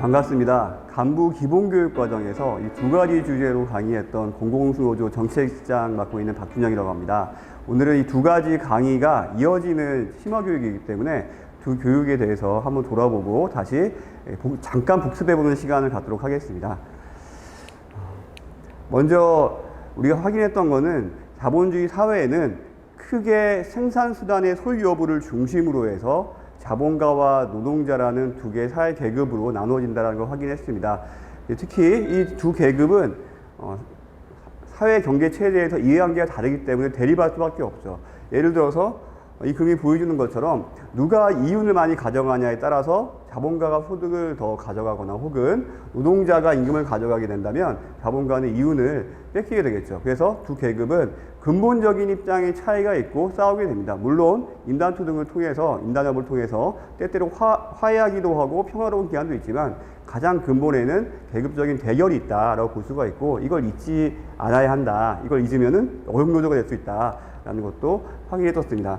반갑습니다. 간부 기본교육 과정에서 이 두 가지 주제로 강의했던 공공수노조 정책장 맡고 있는 박준영이라고 합니다. 오늘은 이 두 가지 강의가 이어지는 심화교육이기 때문에 두 교육에 대해서 한번 돌아보고 다시 복- 잠깐 복습해보는 시간을 갖도록 하겠습니다. 먼저 우리가 확인했던 거는 자본주의 사회에는 크게 생산수단의 소유 여부를 중심으로 해서 자본가와 노동자라는 두 개의 사회 계급으로 나누어진다는 걸 확인했습니다. 특히 이 두 계급은 어, 사회 경제 체제에서 이해관계가 다르기 때문에 대립할 수밖에 없죠. 예를 들어서 이 그림이 보여주는 것처럼 누가 이윤을 많이 가져가냐에 따라서 자본가가 소득을 더 가져가거나 혹은 노동자가 임금을 가져가게 된다면 자본가는 이윤을 뺏기게 되겠죠. 그래서 두 계급은 근본적인 입장의 차이가 있고 싸우게 됩니다. 물론 인단투 등을 통해서 인단협을 통해서 때때로 화, 화해하기도 하고 평화로운 기한도 있지만 가장 근본에는 계급적인 대결이 있다라고 볼 수가 있고 이걸 잊지 않아야 한다. 이걸 잊으면은 어용노조가 될 수 있다라는 것도 확인했었습니다.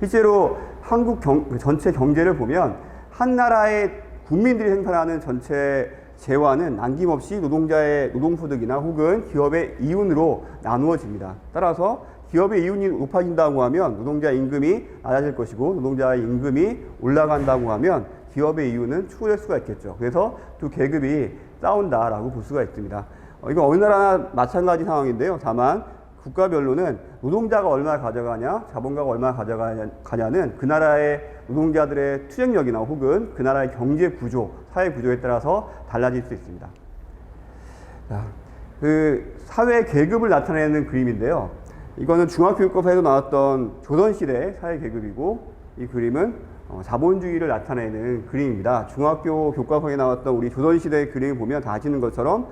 실제로 한국 경, 그 전체 경제를 보면 한 나라의 국민들이 생산하는 전체 재화는 남김없이 노동자의 노동소득이나 혹은 기업의 이윤으로 나누어집니다. 따라서 기업의 이윤이 높아진다고 하면 노동자 임금이 낮아질 것이고 노동자의 임금이 올라간다고 하면 기업의 이윤은 추구될 수가 있겠죠. 그래서 두 계급이 싸운다라고 볼 수가 있습니다. 어, 이건 어느 나라나 마찬가지 상황인데요. 다만 국가별로는 노동자가 얼마 가져가냐, 자본가가 얼마 가져가냐는 그 나라의 노동자들의 투쟁력이나 혹은 그 나라의 경제 구조, 사회 구조에 따라서 달라질 수 있습니다. 자, 그 사회 계급을 나타내는 그림인데요. 이거는 중학교육과에도 나왔던 조선시대 사회 계급이고 이 그림은 어, 자본주의를 나타내는 그림입니다. 중학교 교과서에 나왔던 우리 조선시대 그림을 보면 다 아시는 것처럼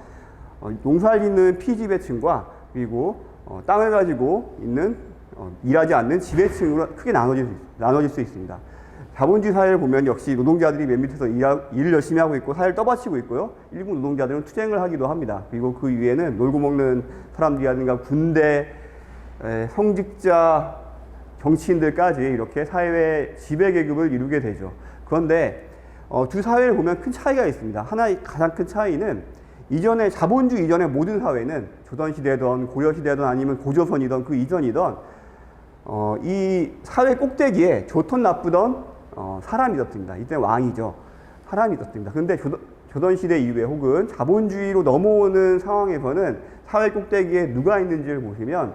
어, 농사를 짓는 피지배층과 그리고 어, 땅을 가지고 있는 어, 일하지 않는 지배층으로 크게 나눠질 수, 있- 나눠질 수 있습니다. 자본주의 사회를 보면 역시 노동자들이 맨 밑에서 일하, 일을 열심히 하고 있고 사회를 떠받치고 있고요. 일부 노동자들은 투쟁을 하기도 합니다. 그리고 그 위에는 놀고 먹는 사람들이라든가 군대, 에, 성직자, 정치인들까지 이렇게 사회 지배 계급을 이루게 되죠. 그런데 어, 두 사회를 보면 큰 차이가 있습니다. 하나의 가장 큰 차이는 이전에 자본주의 이전의 모든 사회는 조선시대든 고려시대든 아니면 고조선이든 그 이전이든 어, 이 사회 꼭대기에 좋던 나쁘던 어, 사람이 있었습니다. 이때 왕이죠. 사람이 있었습니다. 근데 조선, 조선시대 이후에 혹은 자본주의로 넘어오는 상황에서는 사회 꼭대기에 누가 있는지를 보시면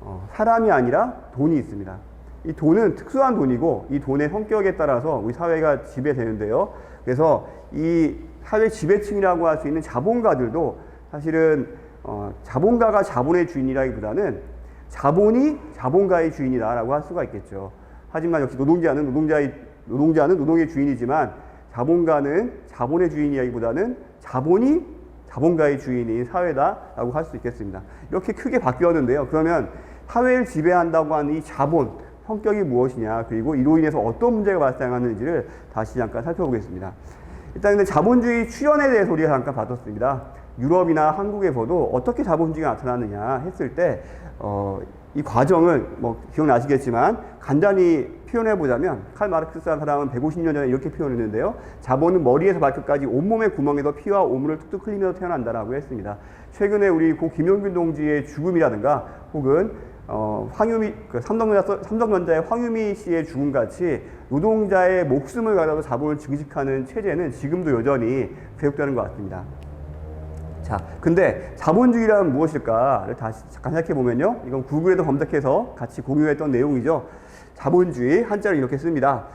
어, 사람이 아니라 돈이 있습니다. 이 돈은 특수한 돈이고 이 돈의 성격에 따라서 우리 사회가 지배되는데요. 그래서 이 사회 지배층이라고 할 수 있는 자본가들도 사실은 어, 자본가가 자본의 주인이라기보다는 자본이 자본가의 주인이다라고 할 수가 있겠죠. 하지만 역시 노동자는 노동자의 노동자는 노동의 주인이지만 자본가는 자본의 주인이라기보다는 자본이 자본가의 주인인 사회다라고 할 수 있겠습니다. 이렇게 크게 바뀌었는데요. 그러면 사회를 지배한다고 하는 이 자본 성격이 무엇이냐 그리고 이로 인해서 어떤 문제가 발생하는지를 다시 잠깐 살펴보겠습니다. 일단 근데 자본주의 출현에 대해서 우리가 잠깐 봤었습니다. 유럽이나 한국에서도 어떻게 자본주의가 나타나느냐 했을 때, 어, 이 과정을 뭐 기억나시겠지만 간단히 표현해 보자면 칼 마르크스라는 사람은 150년 전에 이렇게 표현했는데요. 자본은 머리에서 발끝까지 온몸의 구멍에서 피와 오물을 툭툭 흘리면서 태어난다라고 했습니다. 최근에 우리 고 김용균 동지의 죽음이라든가 혹은 어, 황유미, 그 삼성전자, 삼성전자의 황유미 씨의 죽음 같이 노동자의 목숨을 가져서 자본을 증식하는 체제는 지금도 여전히 계속되는 것 같습니다. 자, 근데 자본주의란 무엇일까를 다시 잠깐 생각해 보면요. 이건 구글에도 검색해서 같이 공유했던 내용이죠. 자본주의 한자를 이렇게 씁니다.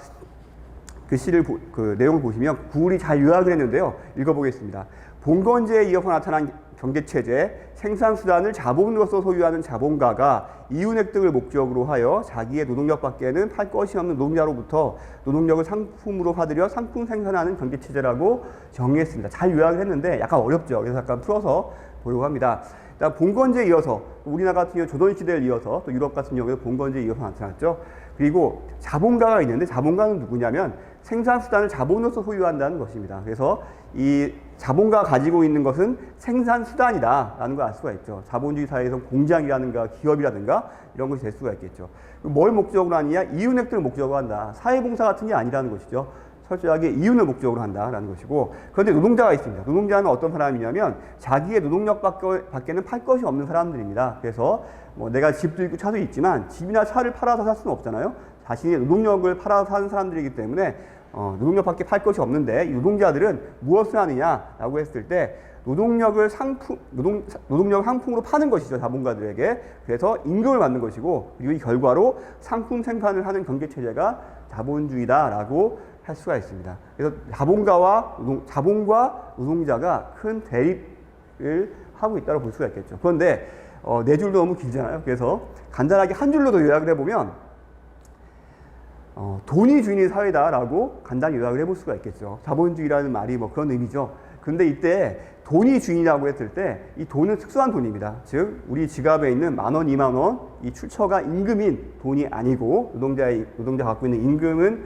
그 시를 보- 그 내용을 보시면 구글이 잘 요약을 했는데요. 읽어보겠습니다. 봉건제에 이어서 나타난 경제체제, 생산수단을 자본으로서 소유하는 자본가가 이윤 획득을 목적으로 하여 자기의 노동력 밖에는 팔 것이 없는 노동자로부터 노동력을 상품으로 받으려 상품 생산하는 경제체제라고 정의했습니다. 잘 요약을 했는데 약간 어렵죠. 그래서 약간 풀어서 보려고 합니다. 일단 봉건제에 이어서 우리나라 같은 경우 조선시대를 이어서 또 유럽 같은 경우에 봉건제에 이어서 나타났죠. 그리고 자본가가 있는데 자본가는 누구냐면 생산수단을 자본으로서 소유한다는 것입니다. 그래서 이 자본가가 가지고 있는 것은 생산 수단이다라는 걸 알 수가 있죠. 자본주의 사회에서 공장이라든가 기업이라든가 이런 것이 될 수가 있겠죠. 뭘 목적으로 하느냐? 이윤 획득을 목적으로 한다. 사회봉사 같은 게 아니라는 것이죠. 철저하게 이윤을 목적으로 한다라는 것이고 그런데 노동자가 있습니다. 노동자는 어떤 사람이냐면 자기의 노동력 밖에- 밖에는 팔 것이 없는 사람들입니다. 그래서 뭐 내가 집도 있고 차도 있지만 집이나 차를 팔아서 살 수는 없잖아요. 자신의 노동력을 팔아서 사는 사람들이기 때문에 어, 노동력밖에 팔 것이 없는데 이 노동자들은 무엇을 하느냐라고 했을 때 노동력을 상품 노동 노동력 상품으로 파는 것이죠 자본가들에게 그래서 임금을 받는 것이고 그리고 이 결과로 상품 생산을 하는 경제 체제가 자본주의다라고 할 수가 있습니다. 그래서 자본가와 노동, 자본과 노동자가 큰 대립을 하고 있다고 볼 수가 있겠죠. 그런데 어, 네 줄도 너무 길잖아요. 그래서 간단하게 한 줄로 더 요약을 해보면 어, 돈이 주인의 사회다라고 간단히 요약을 해볼 수가 있겠죠. 자본주의라는 말이 뭐 그런 의미죠. 근데 이때 돈이 주인이라고 했을 때 이 돈은 특수한 돈입니다. 즉 우리 지갑에 있는 만 원, 이만 원, 이 출처가 임금인 돈이 아니고 노동자의 노동자 갖고 있는 임금은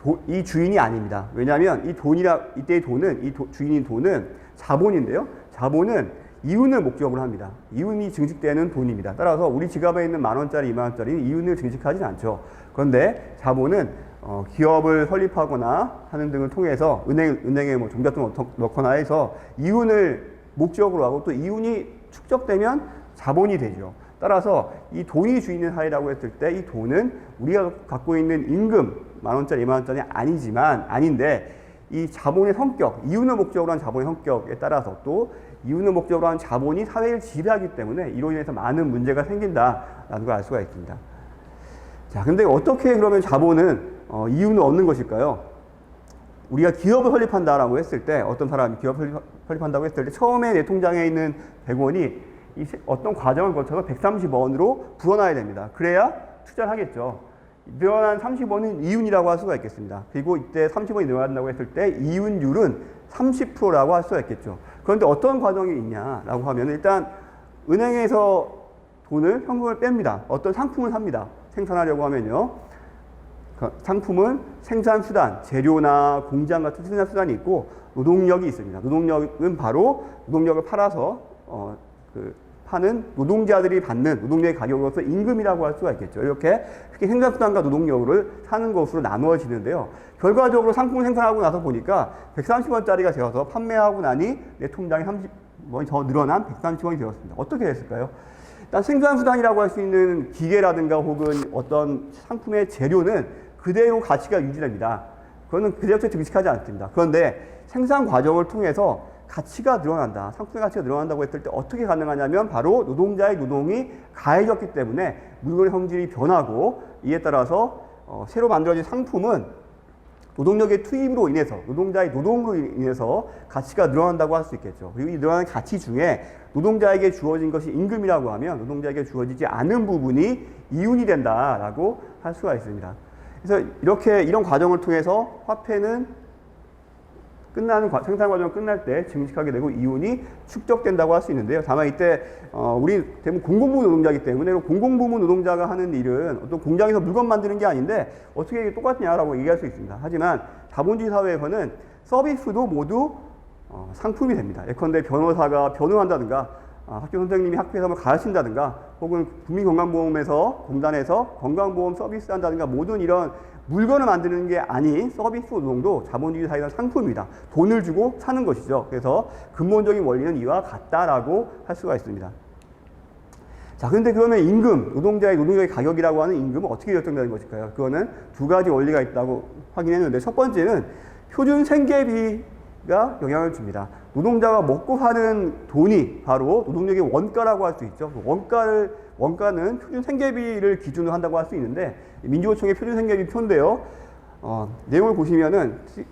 도- 이 주인이 아닙니다. 왜냐하면 이 돈이라 이때의 돈은 이 도- 주인인 돈은 자본인데요. 자본은 이윤을 목적으로 합니다. 이윤이 증식되는 돈입니다. 따라서 우리 지갑에 있는 만 원짜리, 이만 원짜리는 이윤을 증식하지는 않죠. 그런데 자본은 어, 기업을 설립하거나 하는 등을 통해서 은행, 은행에 뭐 종잣돈 넣거나 해서 이윤을 목적으로 하고 또 이윤이 축적되면 자본이 되죠. 따라서 이 돈이 주인의 사회라고 했을 때 이 돈은 우리가 갖고 있는 임금 만 원짜리, 이만 원짜리 아니지만 아닌데 이 자본의 성격, 이윤을 목적으로 한 자본의 성격에 따라서 또 이윤을 목적으로 한 자본이 사회를 지배하기 때문에 이로 인해서 많은 문제가 생긴다라는 걸 알 수가 있습니다. 자, 근데 어떻게 그러면 자본은 어, 이윤을 얻는 것일까요? 우리가 기업을 설립한다라고 했을 때 어떤 사람이 설립- 설립한다고 했을 때 처음에 내 통장에 있는 100원이 이 세- 어떤 과정을 거쳐서 130원으로 불어나야 됩니다. 그래야 투자를 하겠죠. 늘어난 30원은 이윤이라고 할 수가 있겠습니다. 그리고 이때 30원이 늘어난다고 했을 때 이윤율은 30%라고 할 수가 있겠죠. 그런데 어떤 과정이 있냐라고 하면 일단 은행에서 돈을 현금을 뺍니다. 어떤 상품을 삽니다. 생산하려고 하면요. 그 상품은 생산 수단, 재료나 공장 같은 생산 수단이 있고 노동력이 있습니다. 노동력은 바로 노동력을 팔아서 어, 그 파는 노동자들이 받는 노동력의 가격으로서 임금이라고 할 수가 있겠죠. 이렇게 특히 생산 수단과 노동력을 사는 것으로 나누어지는데요. 결과적으로 상품을 생산하고 나서 보니까 130원짜리가 되어서 판매하고 나니 내 통장에 30원이 더 늘어난 130원이 되었습니다. 어떻게 됐을까요? 일단 생산수단이라고 할 수 있는 기계라든가 혹은 어떤 상품의 재료는 그대로 가치가 유지됩니다. 그거는 그대로 증식하지 않습니다. 그런데 생산 과정을 통해서 가치가 늘어난다. 상품의 가치가 늘어난다고 했을 때 어떻게 가능하냐면 바로 노동자의 노동이 가해졌기 때문에 물건의 성질이 변하고 이에 따라서 어, 새로 만들어진 상품은 노동력의 투입으로 인해서 노동자의 노동으로 인해서 가치가 늘어난다고 할 수 있겠죠. 그리고 이 늘어나는 가치 중에 노동자에게 주어진 것이 임금이라고 하면 노동자에게 주어지지 않은 부분이 이윤이 된다라고 할 수가 있습니다. 그래서 이렇게 이런 과정을 통해서 화폐는 끝나는 과- 생산 과정을 끝날 때 증식하게 되고 이윤이 축적된다고 할 수 있는데요. 다만 이때 어, 우리 대부분 공공부문 노동자이기 때문에 공공부문 노동자가 하는 일은 어떤 공장에서 물건 만드는 게 아닌데 어떻게 이게 똑같냐라고 얘기할 수 있습니다. 하지만 자본주의 사회에서는 서비스도 모두 어, 상품이 됩니다. 예컨대 변호사가 변호한다든가 아, 학교 선생님이 학교에서 뭐 가르친다든가 혹은 국민건강보험에서 공단에서 건강보험 서비스 한다든가 모든 이런 물건을 만드는 게 아닌 서비스 노동도 자본주의 사회의 상품입니다. 돈을 주고 사는 것이죠. 그래서 근본적인 원리는 이와 같다라고 할 수가 있습니다. 자, 근데 그러면 임금, 노동자의 노동력의 가격이라고 하는 임금은 어떻게 결정되는 것일까요? 그거는 두 가지 원리가 있다고 확인했는데 첫 번째는 표준 생계비 가 영향을 줍니다. 노동자가 먹고 사는 돈이 바로 노동력의 원가라고 할 수 있죠. 그 원가를 원가는 표준 생계비를 기준으로 한다고 할 수 있는데 민주노총의 표준 생계비 표인데요. 어, 내용을 보시면은 특-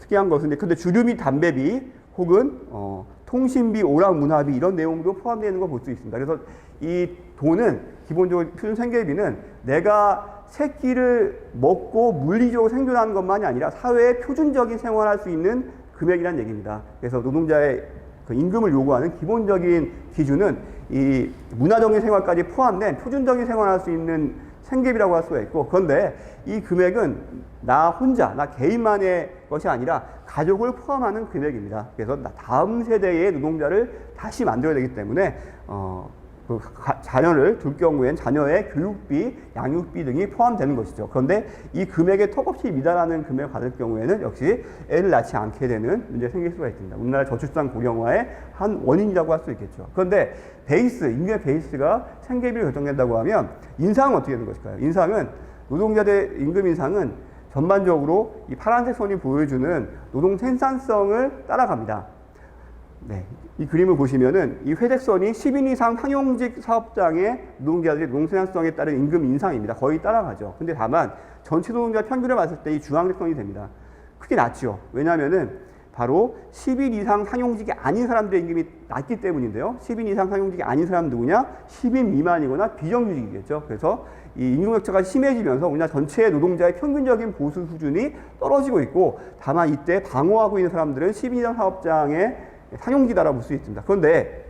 특이한 것은 근데 주류비 담배비 혹은 어, 통신비 오락 문화비 이런 내용도 포함되어 있는 걸 볼 수 있습니다. 그래서 이 돈은 기본적으로 표준 생계비는 내가 세 끼를 먹고 물리적으로 생존하는 것만이 아니라 사회에 표준적인 생활할 수 있는 금액이라는 얘기입니다. 그래서 노동자의 그 임금을 요구하는 기본적인 기준은 이 문화적인 생활까지 포함된 표준적인 생활할 수 있는 생계비라고 할 수가 있고 그런데 이 금액은 나 혼자 나 개인만의 것이 아니라 가족을 포함하는 금액입니다. 그래서 나 다음 세대의 노동자를 다시 만들어야 되기 때문에 어, 그 가- 자녀를 둘 경우엔 자녀의 교육비, 양육비 등이 포함되는 것이죠. 그런데 이 금액에 턱없이 미달하는 금액을 받을 경우에는 역시 애를 낳지 않게 되는 문제가 생길 수가 있습니다. 우리나라 저출산 고령화의 한 원인이라고 할 수 있겠죠. 그런데 베이스, 임금의 베이스가 생계비로 결정된다고 하면 인상은 어떻게 되는 것일까요? 인상은 노동자들 임금 인상은 전반적으로 이 파란색 선이 보여주는 노동 생산성을 따라갑니다. 네. 이 그림을 보시면은 이 회색선이 10인 이상 상용직 사업장의 노동자들의 노동생산성에 따른 임금 인상입니다. 거의 따라가죠. 근데 다만 전체 노동자 평균을 봤을 때이 주황색 선이 됩니다. 크게 낮죠. 왜냐하면은 바로 10인 이상 상용직이 아닌 사람들의 임금이 낮기 때문인데요. 10인 이상 상용직이 아닌 사람 누구냐? 10인 미만이거나 비정규직이겠죠. 그래서 이 임금격차가 심해지면서 우리나라 전체 노동자의 평균적인 보수 수준이 떨어지고 있고 다만 이때 방어하고 있는 사람들은 10인 이상 사업장의 상용기다라고 볼수 있습니다. 그런데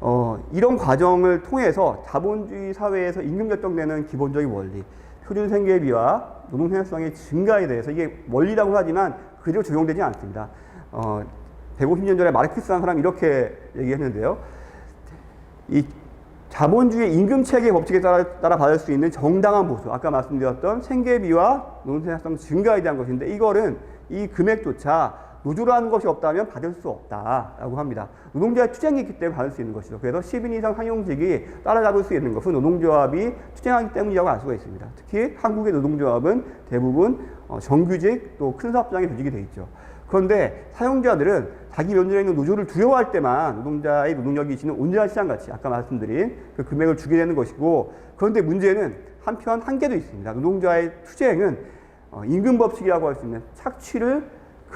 어, 이런 과정을 통해서 자본주의 사회에서 임금 결정되는 기본적인 원리, 표준 생계비와 노동 생산성의 증가에 대해서 이게 원리라고 하지만 그대로 적용되지 않습니다. 어, 150년 전에 마르크스라는 사람이 이렇게 얘기했는데요. 이 자본주의 임금 체계 법칙에 따라, 따라 받을 수 있는 정당한 보수, 아까 말씀드렸던 생계비와 노동 생산성 증가에 대한 것인데 이거는 이 금액조차 노조라는 것이 없다면 받을 수 없다라고 합니다. 노동자의 투쟁이 있기 때문에 받을 수 있는 것이죠. 그래서 10인 이상 상용직이 따라잡을 수 있는 것은 노동조합이 투쟁하기 때문이라고 알 수가 있습니다. 특히 한국의 노동조합은 대부분 어, 정규직 또 큰 사업장에 조직이 돼 있죠. 그런데 사용자들은 자기 면전에 있는 노조를 두려워할 때만 노동자의 노동력이 지는 온전한 시장 가치, 아까 말씀드린 그 금액을 주게 되는 것이고, 그런데 문제는 한편 한계도 있습니다. 노동자의 투쟁은 어, 임금 법칙이라고 할 수 있는 착취를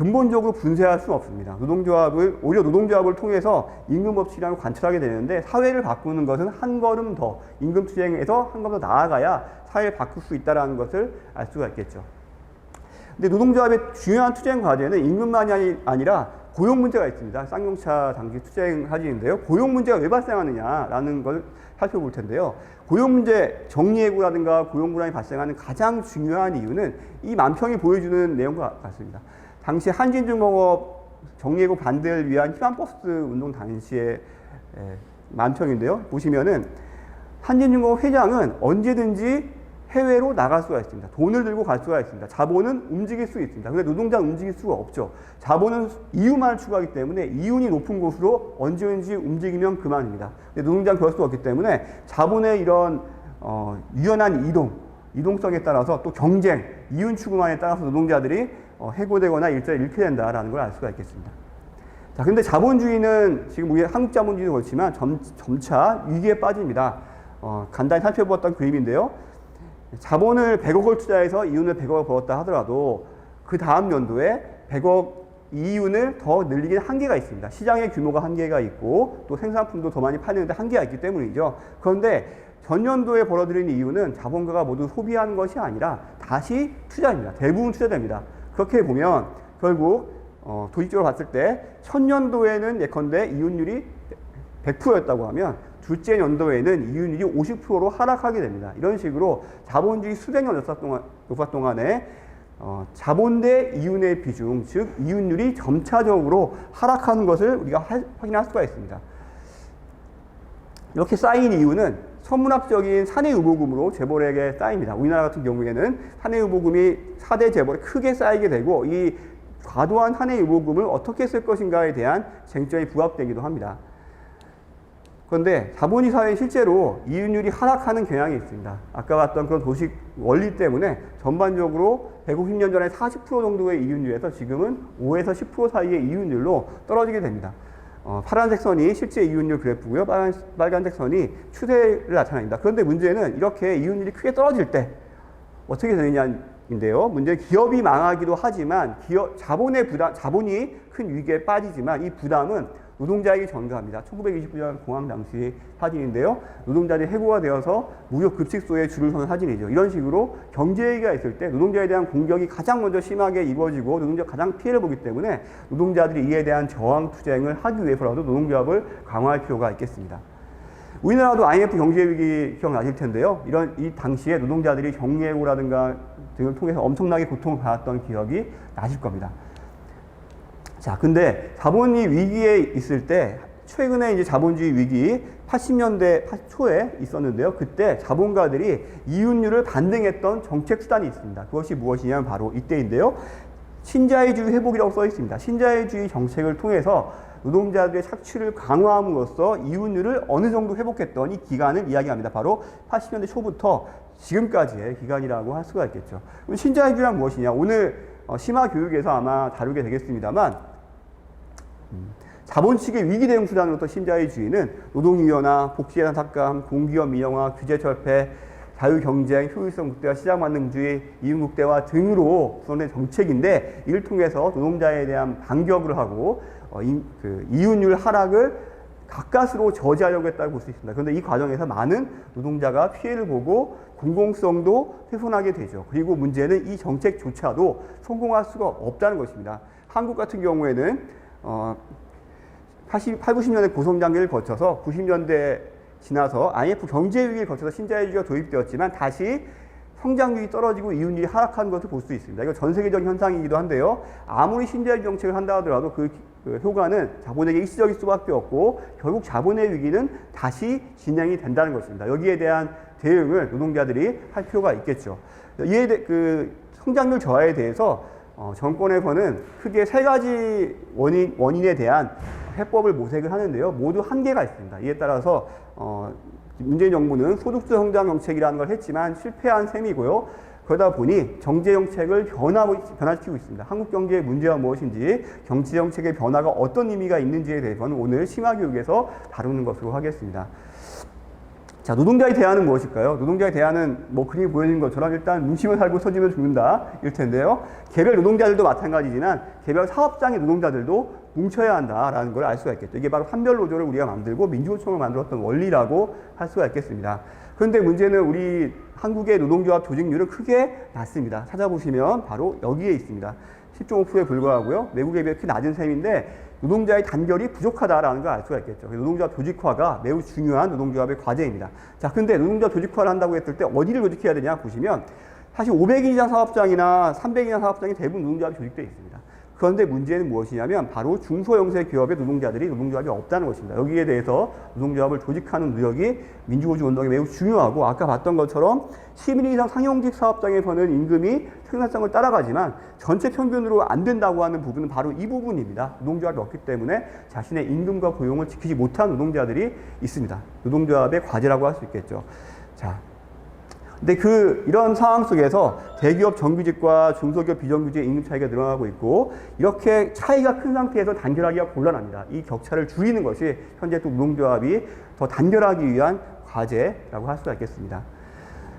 근본적으로 분쇄할 수는 없습니다. 노동조합을 오히려 노동조합을 통해서 임금 법칙이라는 걸 관철하게 되는데 사회를 바꾸는 것은 한 걸음 더 임금 투쟁에서 한 걸음 더 나아가야 사회를 바꿀 수 있다라는 것을 알 수가 있겠죠. 근데 노동조합의 중요한 투쟁 과제는 임금만이 아니- 아니라 고용 문제가 있습니다. 쌍용차 당시 투쟁 사진인데요. 고용 문제가 왜 발생하느냐라는 걸 살펴볼 텐데요. 고용 문제 정리해고라든가 고용 불안이 발생하는 가장 중요한 이유는 이 만평이 보여주는 내용과 같습니다. 당시 한진중공업 정리해고 반대를 위한 희망버스 운동 당시의 에, 만평인데요. 보시면은 한진중공업 회장은 언제든지 해외로 나갈 수가 있습니다. 돈을 들고 갈 수가 있습니다. 자본은 움직일 수 있습니다. 근데 노동자는 움직일 수가 없죠. 자본은 이윤만을 추구하기 때문에 이윤이 높은 곳으로 언제든지 움직이면 그만입니다. 근데 노동자는 그럴 수 없기 때문에 자본의 이런 어, 유연한 이동, 이동성에 따라서 또 경쟁, 이윤 추구만에 따라서 노동자들이 어, 해고되거나 일자리를 잃게 된다라는 걸 알 수가 있겠습니다. 자, 근데 자본주의는 지금 우리 한국 자본주의도 그렇지만 점, 점차 위기에 빠집니다. 어, 간단히 살펴보았던 그림인데요. 자본을 100억을 투자해서 이윤을 100억을 벌었다 하더라도 그 다음 연도에 100억 이윤을 더 늘리기는 한계가 있습니다. 시장의 규모가 한계가 있고 또 생산품도 더 많이 파는데 한계가 있기 때문이죠. 그런데 전년도에 벌어들인 이유는 자본가가 모두 소비하는 것이 아니라 다시 투자입니다. 대부분 투자됩니다. 그렇게 보면 결국 어, 도식적으로 봤을 때 천년도에는 예컨대 이윤율이 100%였다고 하면 둘째 연도에는 이윤율이 50%로 하락하게 됩니다. 이런 식으로 자본주의 수백 년 역사 동안, 역사 동안에 어, 자본 대 이윤의 비중, 즉 이윤율이 점차적으로 하락하는 것을 우리가 하- 확인할 수가 있습니다. 이렇게 쌓인 이유는 천문학적인 사내의보금으로 재벌에게 쌓입니다. 우리나라 같은 경우에는 사내의보금이 4대 재벌에 크게 쌓이게 되고 이 과도한 사내의보금을 어떻게 쓸 것인가에 대한 쟁점이 부합되기도 합니다. 그런데 자본주의 사회에 실제로 이윤율이 하락하는 경향이 있습니다. 아까 봤던 그런 도식 원리 때문에 전반적으로 150년 전에 40% 정도의 이윤율에서 지금은 5에서 10% 사이의 이윤율로 떨어지게 됩니다. 어, 파란색 선이 실제 이윤율 그래프고요. 빨간, 빨간색 선이 추세를 나타냅니다. 그런데 문제는 이렇게 이윤율이 크게 떨어질 때 어떻게 되느냐인데요. 문제는 기업이 망하기도 하지만 기업 자본의 부담, 자본이 큰 위기에 빠지지만 이 부담은 노동자에게 전가합니다. 1929년 공황 당시 사진인데요. 노동자들이 해고가 되어서 무료 급식소에 줄을 서는 사진이죠. 이런 식으로 경제 위기가 있을 때 노동자에 대한 공격이 가장 먼저 심하게 이루어지고 노동자가 가장 피해를 보기 때문에 노동자들이 이에 대한 저항 투쟁을 하기 위해서라도 노동조합을 강화할 필요가 있겠습니다. 우리나라도 IMF 경제 위기 기억나실 텐데요. 이런 이 당시에 노동자들이 정리해고라든가 등을 통해서 엄청나게 고통을 받았던 기억이 나실 겁니다. 자, 근데 자본이 위기에 있을 때 최근에 이제 자본주의 위기 80년대 초에 있었는데요. 그때 자본가들이 이윤율을 반등했던 정책 수단이 있습니다. 그것이 무엇이냐면 바로 이때인데요. 신자유주의 회복이라고 써 있습니다. 신자유주의 정책을 통해서 노동자들의 착취를 강화함으로써 이윤율을 어느 정도 회복했던 이 기간을 이야기합니다. 바로 80년대 초부터 지금까지의 기간이라고 할 수가 있겠죠. 신자유주의란 무엇이냐? 오늘 어, 심화 교육에서 아마 다루게 되겠습니다만 음, 자본 측의 위기 대응 수단으로부터 신자유주의는 노동유연화, 복지예산 삭감, 공기업 민영화, 규제 철폐, 자유경쟁, 효율성 국대화, 시장 만능주의, 이윤 국대화 등으로 구성된 정책인데 이를 통해서 노동자에 대한 반격을 하고 어, 이, 그 이윤율 하락을 가까스로 저지하려고 했다고 볼 수 있습니다. 그런데 이 과정에서 많은 노동자가 피해를 보고 공공성도 훼손하게 되죠. 그리고 문제는 이 정책조차도 성공할 수가 없다는 것입니다. 한국 같은 경우에는 어, 80, 8, 90년대 고성장기를 거쳐서 90년대 지나서 IMF 경제 위기를 거쳐서 신자유주의가 도입되었지만 다시 성장률이 떨어지고 이윤율이 하락하는 것을 볼 수 있습니다. 이거 전 세계적 현상이기도 한데요. 아무리 신자유주의 정책을 한다 하더라도 그, 그 효과는 자본에게 일시적일 수밖에 없고 결국 자본의 위기는 다시 진행이 된다는 것입니다. 여기에 대한 대응을 노동자들이 할 필요가 있겠죠. 이에 대, 그 성장률 저하에 대해서 어, 정권에서는 크게 세 가지 원인, 원인에 대한 해법을 모색을 하는데요. 모두 한계가 있습니다. 이에 따라서 어, 문재인 정부는 소득주 성장 정책이라는 걸 했지만 실패한 셈이고요. 그러다 보니 경제 정책을 변화, 변화시키고 있습니다. 한국 경제의 문제가 무엇인지, 경제 정책의 변화가 어떤 의미가 있는지에 대해서는 오늘 심화교육에서 다루는 것으로 하겠습니다. 자, 노동자의 대안은 무엇일까요? 노동자의 대안은 뭐 그림이 보여지는 것처럼 일단 눈치만 살고 서지면 죽는다. 일 텐데요. 개별 노동자들도 마찬가지지만 개별 사업장의 노동자들도 뭉쳐야 한다라는 걸 알 수가 있겠죠. 이게 바로 한별 노조를 우리가 만들고 민주노총을 만들었던 원리라고 할 수가 있겠습니다. 그런데 문제는 우리 한국의 노동조합 조직률은 크게 낮습니다. 찾아보시면 바로 여기에 있습니다. 10.5%에 불과하고요. 외국에 비해 크게 낮은 셈인데 노동자의 단결이 부족하다라는 걸 알 수가 있겠죠. 노동조합 조직화가 매우 중요한 노동조합의 과제입니다. 자, 근데 노동조합 조직화를 한다고 했을 때 어디를 조직해야 되냐 보시면 사실 500인 이상 사업장이나 300인 이상 사업장이 대부분 노동조합이 조직되어 있습니다. 그런데 문제는 무엇이냐면 바로 중소영세 기업의 노동자들이 노동조합이 없다는 것입니다. 여기에 대해서 노동조합을 조직하는 노력이 민주주의 운동에 매우 중요하고 아까 봤던 것처럼 10인 이상 상용직 사업장에서는 임금이 생산성을 따라가지만 전체 평균으로 안 된다고 하는 부분은 바로 이 부분입니다. 노동조합이 없기 때문에 자신의 임금과 고용을 지키지 못한 노동자들이 있습니다. 노동조합의 과제라고 할 수 있겠죠. 자, 근데 그 이런 상황 속에서 대기업 정규직과 중소기업 비정규직의 임금 차이가 늘어나고 있고 이렇게 차이가 큰 상태에서 단결하기가 곤란합니다. 이 격차를 줄이는 것이 현재 또 노동조합이 더 단결하기 위한 과제라고 할 수가 있겠습니다.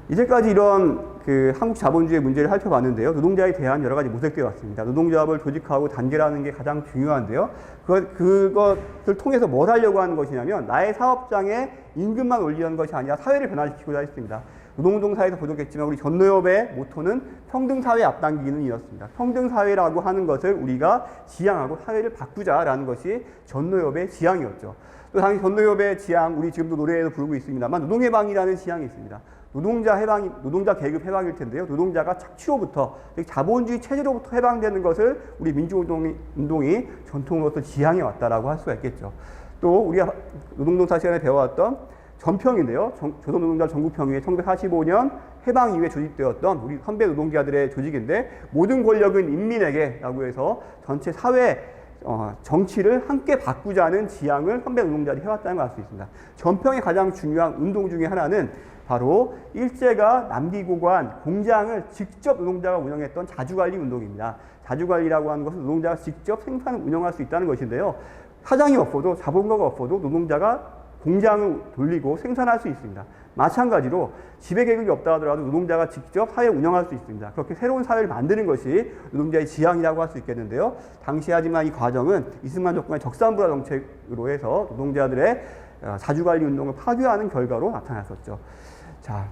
이제까지 이런 그 한국 자본주의 문제를 살펴봤는데요. 노동자에 대한 여러 가지 모색되어 왔습니다. 노동조합을 조직하고 단결하는 게 가장 중요한데요. 그, 그것을 통해서 뭘 하려고 하는 것이냐면 나의 사업장에 임금만 올리는 것이 아니라 사회를 변화시키고자 했습니다. 노동운동 사회에서 보셨겠지만 우리 전노협의 모토는 평등사회 앞당기기는 이었습니다. 평등사회라고 하는 것을 우리가 지향하고 사회를 바꾸자라는 것이 전노협의 지향이었죠. 또 당시 전노협의 지향, 우리 지금도 노래에서 부르고 있습니다만 노동해방이라는 지향이 있습니다. 노동자 해방이, 노동자 계급 해방일 텐데요. 노동자가 착취로부터, 자본주의 체제로부터 해방되는 것을 우리 민주운동이 운동이 전통으로서 지향해 왔다라고 할 수가 있겠죠. 또 우리가 노동동사 시간에 배워왔던 전평인데요. 조선노동자 전국평의회 1945년 해방 이후에 조직되었던 우리 선배 노동자들의 조직인데 모든 권력은 인민에게라고 해서 전체 사회 어, 정치를 함께 바꾸자는 지향을 선배 노동자들이 해왔다는 걸 알 수 있습니다. 전평의 가장 중요한 운동 중의 하나는 바로 일제가 남기고 간 공장을 직접 노동자가 운영했던 자주관리 운동입니다. 자주관리라고 하는 것은 노동자가 직접 생산을 운영할 수 있다는 것인데요. 사장이 없어도 자본가가 없어도 노동자가 공장을 돌리고 생산할 수 있습니다. 마찬가지로 지배 계급이 없다 하더라도 노동자가 직접 사회 운영할 수 있습니다. 그렇게 새로운 사회를 만드는 것이 노동자의 지향이라고 할 수 있겠는데요. 당시 하지만 이 과정은 이승만 정권의 적산부라 정책으로 해서 노동자들의 어, 자주관리 운동을 파괴하는 결과로 나타났었죠. 자,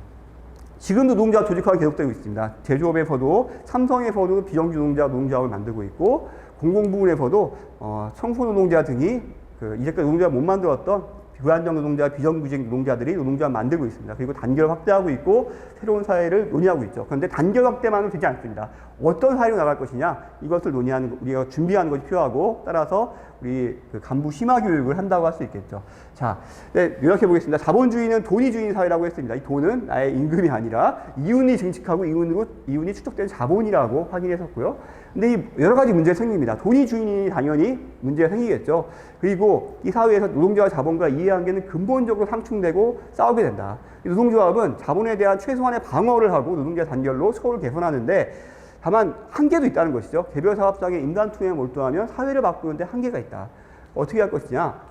지금 노동자 조직화가 계속되고 있습니다. 제조업에서도 삼성에서도 비정규 노동자 노동자업을 만들고 있고 공공부문에서도 어, 청소노동자 등이 그 이제까지 노동자가 못 만들었던 불안정 노동자, 비정규직 노동자들이 노동조합 만들고 있습니다. 그리고 단결 확대하고 있고 새로운 사회를 논의하고 있죠. 그런데 단결 확대만은 되지 않습니다. 어떤 사회로 나갈 것이냐 이것을 논의하는 우리가 준비하는 것이 필요하고 따라서 우리 그 간부 심화 교육을 한다고 할 수 있겠죠. 자, 네, 요약해 보겠습니다. 자본주의는 돈이 주인 사회라고 했습니다. 이 돈은 나의 임금이 아니라 이윤이 증축하고 이윤으로 이윤이 축적된 자본이라고 확인했었고요. 근데 이 여러 가지 문제가 생깁니다. 돈이 주인이 당연히 문제가 생기겠죠. 그리고 이 사회에서 노동자와 자본과 이해 관계는 근본적으로 상충되고 싸우게 된다. 이 노동조합은 자본에 대한 최소한의 방어를 하고 노동자 단결로 처우를 개선하는데 다만 한계도 있다는 것이죠. 개별 사업장의 인간 투명에 몰두하면 사회를 바꾸는데 한계가 있다. 어떻게 할 것이냐?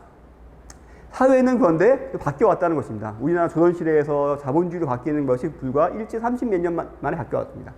사회는 그런데 바뀌어 왔다는 것입니다. 우리나라 조선시대에서 자본주의로 바뀌는 것이 불과 일제 30 몇 년 만에 바뀌어 왔습니다.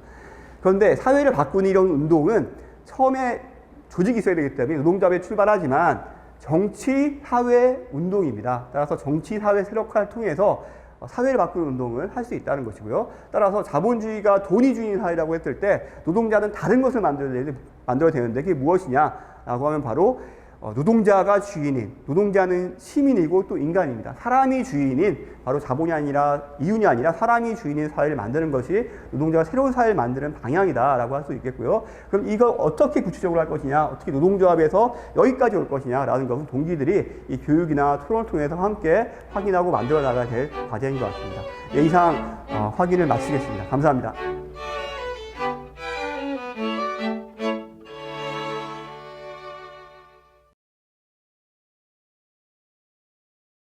그런데 사회를 바꾸는 이런 운동은 처음에 조직이 있어야 되기 때문에 노동조합에 출발하지만 정치, 사회 운동입니다. 따라서 정치, 사회 세력화를 통해서 사회를 바꾸는 운동을 할 수 있다는 것이고요. 따라서 자본주의가 돈이 주인 사회라고 했을 때 노동자는 다른 것을 만들어야 되는데, 그게 무엇이냐라고 하면 바로 어, 노동자가 주인인, 노동자는 시민이고 또 인간입니다. 사람이 주인인 바로 자본이 아니라 이윤이 아니라 사람이 주인인 사회를 만드는 것이 노동자가 새로운 사회를 만드는 방향이다라고 할 수 있겠고요. 그럼 이걸 어떻게 구체적으로 할 것이냐, 어떻게 노동조합에서 여기까지 올 것이냐라는 것은 동기들이 이 교육이나 토론을 통해서 함께 확인하고 만들어 나가야 될 과제인 것 같습니다. 예, 이상 어, 확인을 마치겠습니다. 감사합니다.